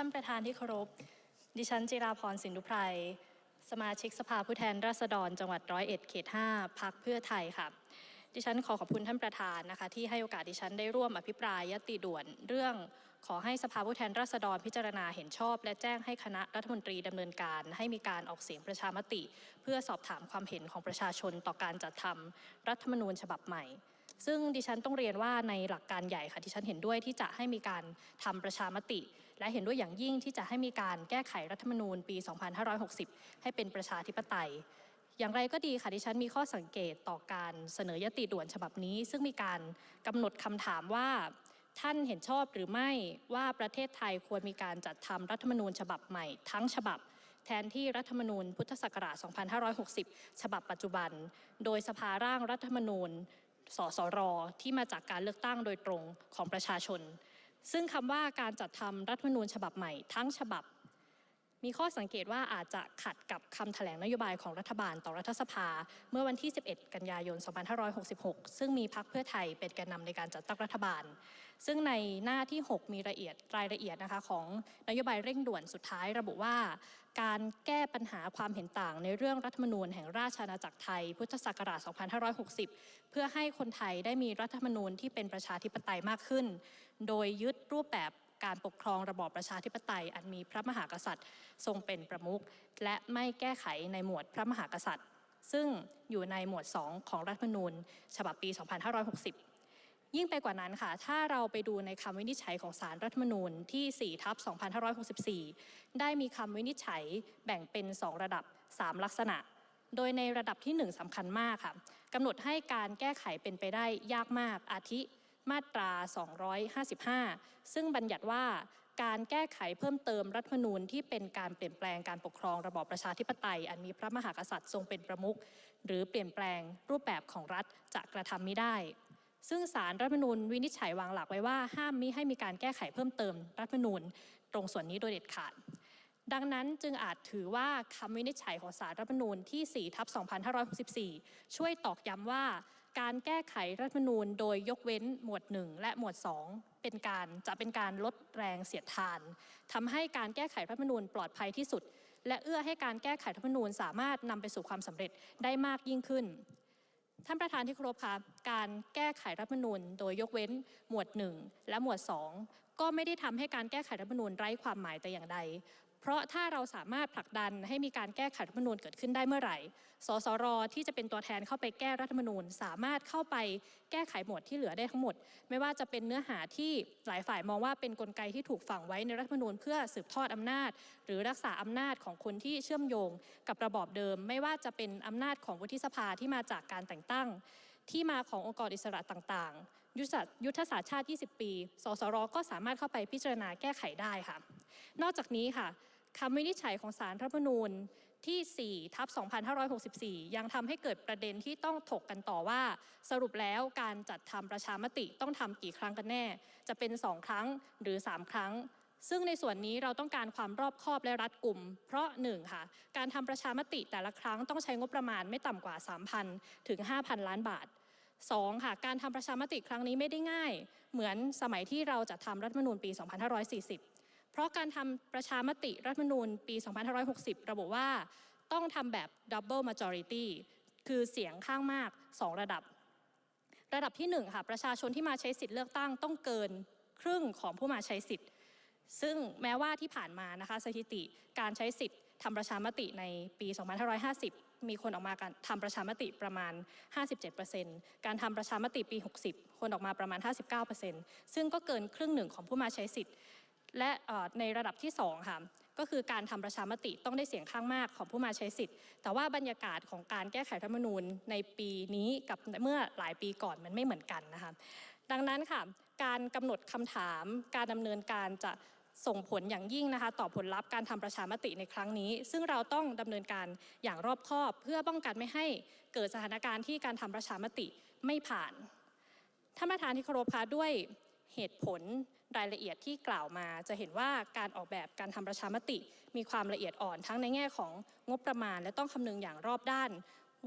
ท่านประธานที่เคารพ ดิฉันจิราพรสินธุไพร สมาชิกสภาผู้แทนราษฎร จังหวัดร้อยเอ็ดเขต5พักเพื่อไทยค่ะ ดิฉันขอขอบคุณท่านประธานนะคะ ที่ให้โอกาสดิฉันได้ร่วมอภิปรายยติด่วน เรื่องขอให้สภาผู้แทนราษฎรพิจารณาเห็นชอบ และแจ้งให้คณะรัฐมนตรีดำเนินการ ให้มีการออกเสียงประชามติ เพื่อสอบถามความเห็นของประชาชนต่อการจัดทำรัฐธรรมนูญฉบับใหม่ ซึ่งดิฉันต้องเรียนว่าในหลักการใหญ่ค่ะดิฉันเห็นด้วยที่จะให้มีการทำประชามติ และเห็นด้วยอย่างยิ่งที่จะให้มีการแก้ไขรัฐธรรมนูญปี 2560 ให้เป็นประชาธิปไตย อย่างไรก็ดีค่ะดิฉันมีข้อสังเกตต่อการเสนอยติด่วนฉบับนี้ ซึ่งมีการกำหนดคำถามว่าท่านเห็นชอบหรือไม่ว่าประเทศไทยควรมีการจัดทำรัฐธรรมนูญฉบับใหม่ทั้งฉบับ แทนที่รัฐธรรมนูญพุทธศักราช 2560 ฉบับปัจจุบัน โดยสภาร่างรัฐธรรมนูญ สสรที่มาจากการเลือกตั้งโดยตรงของประชาชน ซึ่งคำว่าการจัดทำรัฐมนูญฉบับใหม่ทั้งฉบับ มีข้อสังเกตว่าอาจจะขัดกับคำแถลงนโยบายของรัฐบาลต่อรัฐสภา เมื่อวันที่ 11 กันยายน 2566 ซึ่งมีพรรคเพื่อไทยเป็นแกนนำในการจัดตั้งรัฐบาล ซึ่งในหน้าที่ 6 มีรายละเอียดรายละเอียดนะคะของนโยบายเร่งด่วนสุดท้ายระบุว่า การแก้ปัญหาความเห็นต่างในเรื่องรัฐมนูญแห่งราชอาณาจักรไทย พุทธศักราช 2560 เพื่อให้คนไทยได้มีรัฐธรรมนูญที่เป็นประชาธิปไตยมากขึ้น โดยยึดรูปแบบ การปกครองระบอบประชาธิปไตย อันมีพระมหากษัตริย์ ทรงเป็นประมุขและไม่แก้ไขในหมวดพระมหากษัตริย์ ซึ่งอยู่ในหมวด 2 ของรัฐธรรมนูญ ฉบับปี 2560ยิ่งไปกว่านั้นค่ะ ถ้าเราไปดูในคำวินิจฉัยของสารรัฐธรรมนูญที่4ทับ2564 ได้มีคำวินิจฉัยแบ่งเป็น 2 ระดับ 3 ลักษณะ โดยในระดับที่ 1สำคัญมากค่ะกำหนดให้การแก้ไขเป็นไปได้ยากมาก อาทิ มาตรา 255 ซึ่งบัญญัติว่าการแก้ไขเพิ่มเติมรัฐธรรมนูญที่เป็นการเปลี่ยนแปลงการปกครองระบอบประชาธิปไตย อันมีพระมหากษัตริย์ทรงเป็นประมุขหรือเปลี่ยนแปลงรูปแบบของรัฐจะกระทำไม่ได้ ซึ่งสารรัฐธรรมนูญวินิจฉัยวางหลักไว้ว่าห้ามมิให้มีการแก้ไขเพิ่มเติมรัฐธรรมนูญตรงส่วนนี้โดยเด็ดขาด ดังนั้นจึงอาจถือว่าคำวินิจฉัยของสารรัฐธรรมนูญที่4ทับ2564 ช่วยตอกย้ำว่า การแก้ไขรัฐมนูญโดยยกเว้นหมวด 1 และหมวด 2 เป็นการจะเป็นการลดแรงเสียดทานทำให้การแก้ไขรัฐมนูญปลอดภัยที่สุด และเอื้อให้การแก้ไขรัฐมนูญสามารถนำไปสู่ความสำเร็จได้มากยิ่งขึ้น ท่านประธานที่เคารพคะการแก้ไขรัฐมนูญโดยยกเว้นหมวด 1 และหมวด 2 ก็ไม่ได้ทำให้การแก้ไขรัฐมนูญไร้ความหมายแต่อย่างใด เพราะถ้าเราสามารถผลักดันให้มีการแก้ไขรัฐธรรมนูญเกิดขึ้นได้เมื่อไหร่ สสรที่จะเป็นตัวแทนเข้าไปแก้รัฐธรรมนูญ สามารถเข้าไปแก้ไขหมวดที่เหลือได้ทั้งหมด ไม่ว่าจะเป็นเนื้อหาที่หลายฝ่ายมองว่าเป็นนกลไกที่ถูกฝังไว้ในรัฐธรรมนูญเพื่อสืบทอดอำนาจ หรือรักษาอำนาจของคนที่เชื่อมโยงกับระบอบเดิม ไม่ว่าจะเป็นอำนาจของวุฒิสภาที่มาจากการแต่งตั้ง ที่มาขององค์กรอิสระต่างๆ ยุทธศาสตร์ยุทธศาสตร์ชาติ 20 ปี สสรก็สามารถเข้าไปพิจารณาแก้ไขได้ค่ะ นอกจากนี้ค่ะ คำวินิจฉัยของสารรัฐธรรมนูญที่ 4 ทับ 2564 ยังทำให้เกิดประเด็นที่ต้องถกกันต่อว่า สรุปแล้วการจัดทำประชามติต้องทำกี่ครั้งกันแน่ จะเป็น 2 ครั้งหรือ 3 ครั้ง ซึ่งในส่วนนี้เราต้องการความรอบคอบและรัดกลุ่ม เพราะ 1 ค่ะ การทำประชามติแต่ละครั้งต้องใช้งบประมาณไม่ต่ำกว่า 3,000 ถึง 5,000 ล้านบาท 2. ค่ะ การทำประชามติครั้งนี้ไม่ได้ง่าย เหมือนสมัยที่เราจะทำรัฐมนูญปี 2540 เพราะการทำประชามติรัฐมนูญปี 2560 ระบุว่าต้องทำแบบ double majority คือเสียงข้างมาก 2 ระดับ ระดับที่1ค่ะประชาชนที่มาใช้สิทธิ์เลือกตั้งต้องเกินครึ่งของผู้มาใช้สิทธิ์ ซึ่งแม้ว่าที่ผ่านมานะคะสถิติการใช้สิทธิ์ทำประชามติในปี 2550 มีคนออกมาการทำประชามติประมาณ 57%การทำประชามติปี 60 คนออกมาประมาณ 59%ซึ่งก็เกินครึ่งหนึ่งของผู้มาใช้สิทธิ์ และในระดับที่2ค่ะก็คือการทำประชามติต้องได้เสียงข้างมากของผู้มาใช้สิทธิ์ แต่ว่าบรรยากาศของการแก้ไขรัฐธรรมนูญในปีนี้กับเมื่อหลายปีก่อนมันไม่เหมือนกันนะคะดังนั้นค่ะการกำหนดคำถาม การดำเนินการจะส่งผลอย่างยิ่งนะคะ ต่อผลลัพธ์การทำประชามติในครั้งนี้ ซึ่งเราต้องดำเนินการอย่างรอบคอบ เพื่อป้องกันไม่ให้เกิดสถานการณ์ที่การทำประชามติไม่ผ่านท่านประธานที่เคารพคะด้วยเหตุผล รายละเอียดที่กล่าวมาจะเห็นว่าการออกแบบการทำประชามติ มีความละเอียดอ่อนทั้งในแง่ของงบประมาณ และต้องคำนึงอย่างรอบด้าน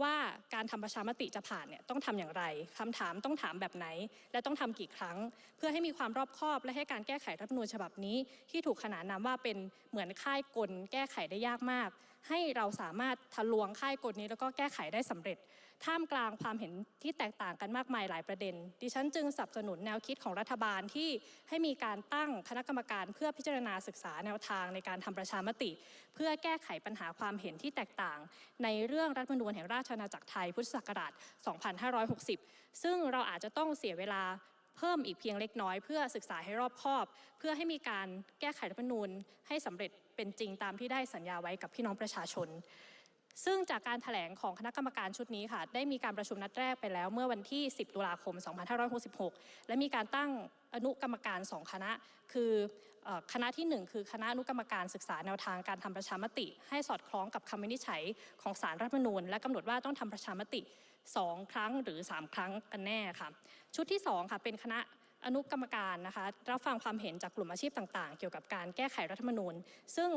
ว่าการทำประชามติจะผ่านเนี่ยต้องทำอย่างไรคำถามต้องถามแบบไหน และต้องทำกี่ครั้ง เพื่อให้มีความรอบคอบ และให้การแก้ไขรัฐธรรมนูญฉบับนี้ ที่ถูกขนานนามว่าเป็นเหมือนค่ายกลแก้ไขได้ยากมากให้เราสามารถทะลวงค่ายกลนี้แล้วก็แก้ไขได้สำเร็จ ท่ามกลางความเห็นที่แตกต่างกันมากมายหลายประเด็น ดิฉันจึงสนับสนุนแนวคิดของรัฐบาลที่ให้มีการตั้งคณะกรรมการเพื่อพิจารณาศึกษาแนวทางในการทำประชามติ เพื่อแก้ไขปัญหาความเห็นที่แตกต่าง ในเรื่องรัฐมนูญแห่งราชอาณาจักรไทยพุทธศักราช 2560 ซึ่งเราอาจจะต้องเสียเวลา เพิ่มอีกเพียงเล็กน้อย เพื่อศึกษาให้รอบคอบ เพื่อให้มีการแก้ไขรัฐธรรมนูญให้สำเร็จเป็นจริงตามที่ได้สัญญาไว้กับพี่น้องประชาชน ซึ่งจากการถแถลงของคณะกรรมการชุดนี้ค่ะ ได้มีการประชุมนัดแรกไปแล้ว เมื่อวันที่ 10 ตุลาคม 2566 และมีการตั้งอนุกรรมการ2คณะ คือคณะที่ 1 คือคณะอนุกรรมการศึกษาแนวทางการทำประชามติ ให้สอดคล้องกับคำวินิจฉัยของสารรัฐธรรมนูญ และกำหนดว่าต้องทำประชามติ 2 ครั้งหรือ 3 ครั้งกันแน่ค่ะ ชุดที่2ค่ะเป็นคณะอนุกรรมการนะคะรับฟังความเห็นจากกลุ่มอาชีพต่างๆ เกี่ยวกับการแก้ไขรัฐธรรมนูญ ซึ่ง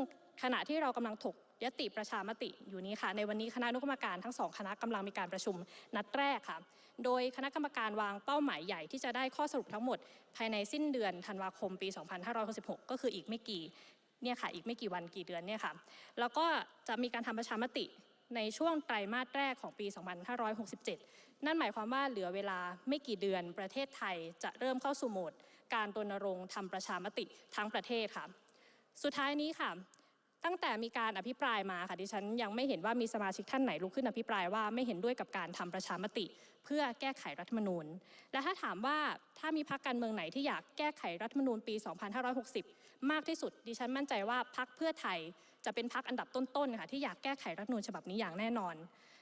ขณะที่เรากำลังถกยติประชามติอยู่นี้ค่ะ ในวันนี้คณะอนุกรรมการทั้งสองคณะกำลังมีการประชุมนัดแรกค่ะ โดยคณะกรรมการวางเป้าหมายใหญ่ที่จะได้ข้อสรุปทั้งหมด ภายในสิ้นเดือนธันวาคมปี 2566 ก็คืออีกไม่กี่เนี่ยค่ะอีกไม่กี่วันกี่เดือนเนี่ยค่ะแล้วก็จะมีการทำประชามติ ในช่วงไตรมาสแรกของปี 2567 นั่นหมายความว่าเหลือเวลาไม่กี่เดือนประเทศไทยจะเริ่มเข้าสู่โหมด การรณรงค์ทำประชามติทั้งประเทศค่ะ สุดท้ายนี้ค่ะ ตั้งแต่มีการอภิปรายมาค่ะดิฉันยังไม่เห็นว่ามีสมาชิกท่านไหนลุกขึ้นอภิปรายว่าไม่เห็นด้วยกับการทำประชามติ เพื่อแก้ไขรัฐมนูญ และถ้าถามว่าถ้ามีพรรคการเมืองไหนที่อยากแก้ไขรัฐมนูญปี 2560 มากที่สุด ดิฉันมั่นใจว่าพรรคเพื่อไทย จะเป็นพรรคอันดับต้นๆค่ะที่อยากแก้ไขรัฐมนูญฉบับนี้อย่างแน่นอน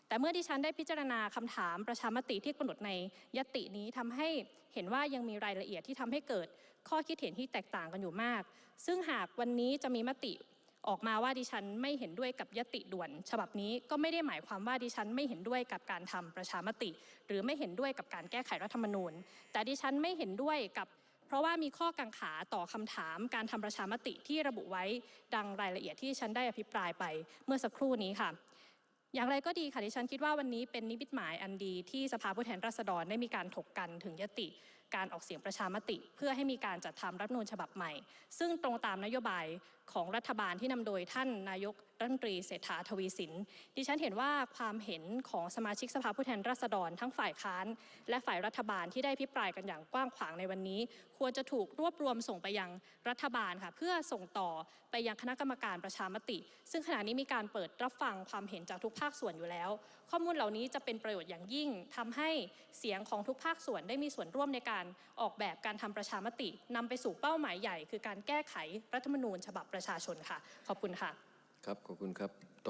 แต่เมื่อดิฉันได้พิจารณาคำถามประชามติที่กำหนดในยตินี้ทำให้เห็นว่ายังมีรายละเอียดที่ทำให้เกิดข้อคิดเห็นที่แตกต่างกันอยู่มาก ซึ่งหากวันนี้จะมีมติออกมาว่าดิฉันไม่เห็นด้วยกับยติด่วน ฉบับนี้ก็ไม่ได้หมายความว่าดิฉันไม่เห็นด้วยกับการทำประชามติ หรือไม่เห็นด้วยกับการแก้ไขรัฐธรรมนูญ แต่ดิฉันไม่เห็นด้วยกับ เพราะว่ามีข้อกังขาต่อคำถามการทำประชามติที่ระบุไว้ดังรายละเอียดที่ฉันได้อภิปรายไปเมื่อสักครู่นี้ค่ะ อย่างไรก็ดีค่ะดิฉันคิดว่าวันนี้เป็นนิมิตหมายอันดีที่สภาผู้แทนราษฎรได้มีการถกกันถึงยติ การออกเสียงประชามติ เพื่อให้มีการจัดทำรัฐนูญฉบับใหม่ ซึ่งตรงตามนโยบายของรัฐบาลที่นำโดยท่านนายกรัฐมนตรีเศรษฐาทวีสิน ดิฉันเห็นว่าความเห็นของสมาชิกสภาผู้แทนราษฎร ทั้งฝ่ายค้าน และฝ่ายรัฐบาลที่ได้พิปรายกันอย่างกว้างขวางในวันนี้ ควรจะถูกรวบรวมส่งไปยังรัฐบาลค่ะเพื่อส่งต่อไปยังคณะกรรมการประชามติ ซึ่งขณะนี้มีการเปิดรับฟังความเห็นจากทุกภาคส่วนอยู่แล้ว ข้อมูลเหล่านี้จะเป็นประโยชน์อย่างยิ่งทำให้เสียงของทุกภาคส่วนได้มีส่วนร่วมในการออกแบบการทำประชามตินำไปสู่เป้าหมายใหญ่ คือการแก้ไขรัฐธรรมนูญฉบับประชาชนค่ะ ขอบคุณค่ะ ครับขอบคุณครับตอบ